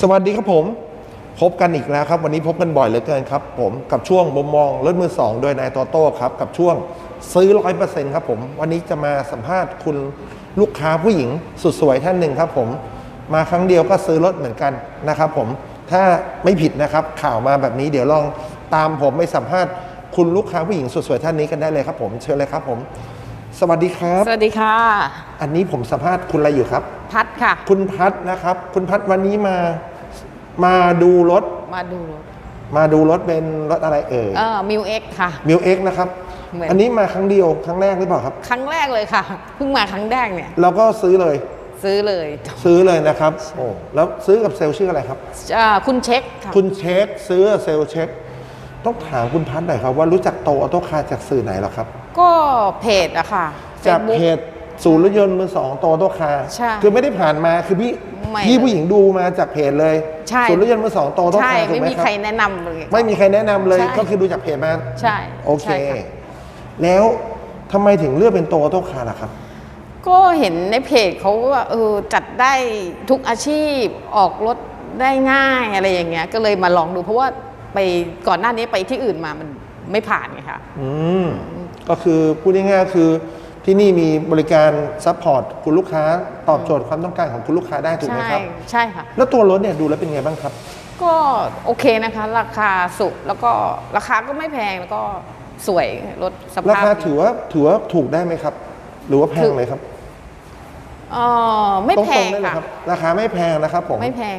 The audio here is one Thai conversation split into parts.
สวัสดีครับผม พบกันอีกแล้วครับ วันนี้พบกันบ่อยเหลือเกินครับ ผมกับช่วงมุมมองรถมือสองโดยนายโตโต้ครับกับช่วงซื้อร้อยเปอร์เซ็นต์ครับผม วันนี้จะมาสัมภาษณ์คุณลูกค้าผู้หญิงสุดสวยท่านหนึ่งครับผม มาครั้งเดียวก็ซื้อรถเหมือนกันนะครับผมถ้าไม่ผิดนะครับข่าวมาแบบนี้เดี๋ยวลองตามผมไปสัมภาษณ์คุณลูกค้าผู้หญิงสุดสวยท่านนี้กันได้เลยครับ ผมเชิญเลยครับผม สวัสดีครับ สวัสดีค่ะ อันนี้ผมสัมภาษณ์คุณอะไรอยู่ครับ พัดค่ะ คุณพัฒนะครับ คุณพัฒวันนี้มา มาดูรถ มาดูรถมาดูรถเป็นรถอะไรเอ่ยเออมิวเอ็กค่ะมิวเอ็กนะครับ เหมือน อันนี้มาครั้งเดียวครั้งแรกหรือเปล่าครับ ครั้งแรกเลยค่ะ เพิ่งมาครั้งแรกเนี่ย เราก็ซื้อเลย ซื้อเลยซื้อเลยนะครับโอ้แล้วซื้อกับเซลล์ชื่ออะไรครับ อ่าคุณเช็คค่ะคุณเช็คซื้อเซลล์เช็ค ต้องถามคุณพัฒหน่อยครับว่ารู้จักโตออโต้คาร์จากสื่อไหนเหรอครับ ก็เพจอะค่ะ จาก Facebook เพจ ศูนย์รถยนต์มือสองโตออโต้คาร์ใช่คือไม่ได้ผ่านมาคือพี่ไม่พี่ผู้หญิงดูมาจากเพจเลยใช่ ศูนย์รถยนต์มือสองโตออโต้ใช่คาร์ถูไม่กไหมมีครัใครบแนะนำเลย ไม่มีใครแนะนำเลยใช่ ก็คือดูจากเพจมาใช่โอเค ใช่ค่ะแล้วทำไมถึงเลือกเป็นโตโต้คาร์ล่ะครับ ก็เห็นในเพจเขาว่าเออจัดได้ทุกอาชีพออกรถได้ง่ายอะไรอย่างเงี้ยก็เลยมาลองดูเพราะว่าไปก่อนหน้านี้ไปที่อื่นมามันไม่ผ่านไงค่ะอืมก็คือพูดง่ายๆก็คือ ที่นี่มีบริการซัพพอร์ตคุณลูกค้าตอบโจทย์ความต้องการของคุณลูกค้าได้ถูกไหมใช่ครับ ใช่ค่ะ แล้วตัวรถเนี่ยดูแล้วเป็นไงบ้างครับ ก็โอเคนะคะ ราคาสุดแล้วก็ราคาก็ไม่แพงแล้วก็สวยรถสราภาพคาดีถือว่าถือว่าถูกได้ไหมครับ หรือว่าแพงเลยครับเออไม่ตรงแพๆงได้เลยค่ะครับราคาไม่แพงนะครับผมไม่แพง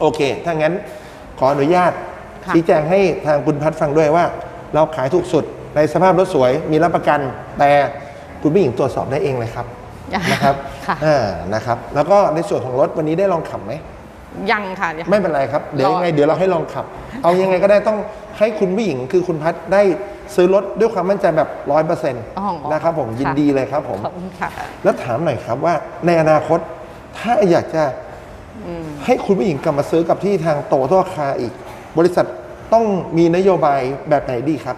โอเค ถ้างั้นขออนุญาตค่ะชี้แจงให้ทางคุณพัฒฟังด้วยว่า เราขายถูกสุดในสภาพรถสวยมีรับประกันแต่ คุณผู้หญิงตรวจสอบได้เองเลยครับนะครับค่ะอ่านะครับ แล้วก็ในส่วนของรถวันนี้ได้ลองขับไหมยังค่ะยังไม่เป็นไรครับเดี๋ยวรอยังไงเดี๋ยวเราให้ลองขับ เอายังไงก็ได้ต้องให้คุณผู้หญิงคือคุณพัฒได้ซื้อรถด้วยความมั่นใจแบบร้อยเปอร์เซ็นต์อ๋อนะครับผมยินค่ะดีเลยครับผมขอบคุณค่ะแล้วถามหน่อยครับว่าในอนาคตถ้าอยากจะให้คุณผู้หญิงกลับมาซื้อกับที่ทางโตโต้คาอีก บริษัทต้องมีนโยบายแบบไหนดีครับ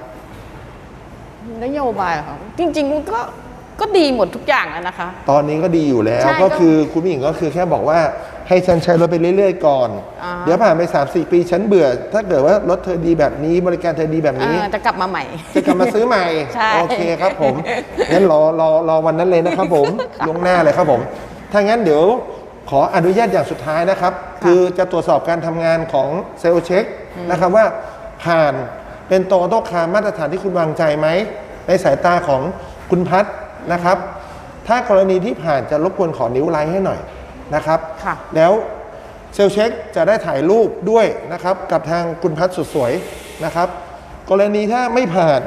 นโยบายเหรอค่ะจริง ๆ ก็ ก็ดีหมดทุกอย่างแล้วนะคะ ตอนนี้ก็ดีอยู่แล้วใช่ก็ก็คือคุณผู้หญิงก็คือแค่บอกว่าให้ฉันใช้รถไปเรื่อยๆก่อน อ่า เดี๋ยวผ่านไป 3-4 ปีฉันเบื่อ ถ้าเกิดว่ารถเธอดีแบบนี้บริการเธอดีแบบเอนี้อจะกลับมาใหม่ จะกลับมาซื้อใหม่ ใช่ โอเคครับผม งั้นรอรอรอวันนั้นเลยนะครับผม ลวงหน้าเลยครับผม ถ้างั้นเดี๋ยวขออนุญาตอย่างสุดท้ายนะครับ คือจะตรวจสอบการทำงานของเซลล์เช็คนะครับว่าผ่านเป็นโตโต้คาร์มาตรฐานที่คุณวางใจไหม ในสายตาของคุณพัฒนะครับ ถ้ากรณีที่ผ่านจะรบกวนขอนิ้วไลค์ให้หน่อยนะครับ ค่ะ แล้วเซลล์เช็คจะได้ถ่ายรูปด้วยนะครับ กับทางคุณพัฒสุดสวยนะครับ กรณีถ้าไม่ผ่าน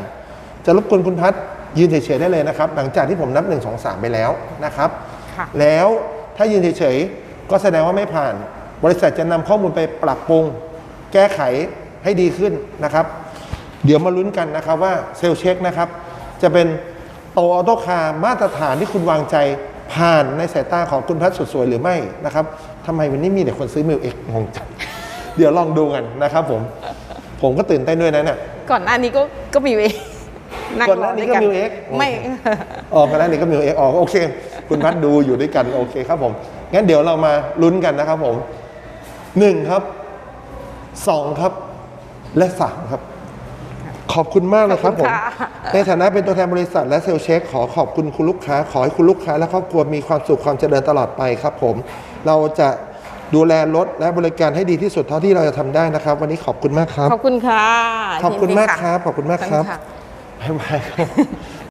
จะรบกวนคุณพัฒยืนเฉยๆได้เลยนะครับ หลังจากที่ผมนับ 1 2 3 ไปแล้วนะครับ ค่ะ แล้วถ้ายืนเฉยๆ ก็แสดงว่าไม่ผ่าน บริษัทจะนำข้อมูลไปปรับปรุง แก้ไขให้ดีขึ้นนะครับ เดี๋ยวมาลุ้นกันนะครับว่าเซลล์เช็คนะครับ จะเป็น โตออโต้คาร์มาตรฐานที่คุณวางใจผ่านในสายตาของคุณพัฒสุดสวยหรือไม่นะครับทำไมวันนี้มีแต่คนซื้อมิวเอ็กงงจังเดี๋ยวลองดูกันนะครับผม ผมก็ตื่นเต้นด้วยนะเนี่ยก่อนหน้านี้ก็ก็มีเองงก่อนหน้านี้ก็รมิด้ววยเอ็กไม่ออกกันแล้วนี่ก็มิวเอ็กออกโอเค คุณพัฒดูอยู่ด้วยกันโอเคครับผมงั้นเดี๋ยวเรามาลุ้นกันนะครับผมหนึ่งครับสองครับและสามครับ ขอบคุณมากเลยครับผมขอบคุณค่ะในฐานะเป็นตัวแทนบริษัทและเซลล์เช็คขอขอบคุณคุณลูกค้า ขอให้คุณลูกค้า และครอบครัวมีความสุขความเจริญตลอดไปครับผม เราจะดูแลรถและบริการให้ดีที่สุดเท่าที่เราจะทำได้นะครับ วันนี้ขอบคุณมากครับ ขอบคุณค่ะ ขอบคุณมากยินดีะครับ ขอบคุณมากครับขอณะบ๊ายบายครับ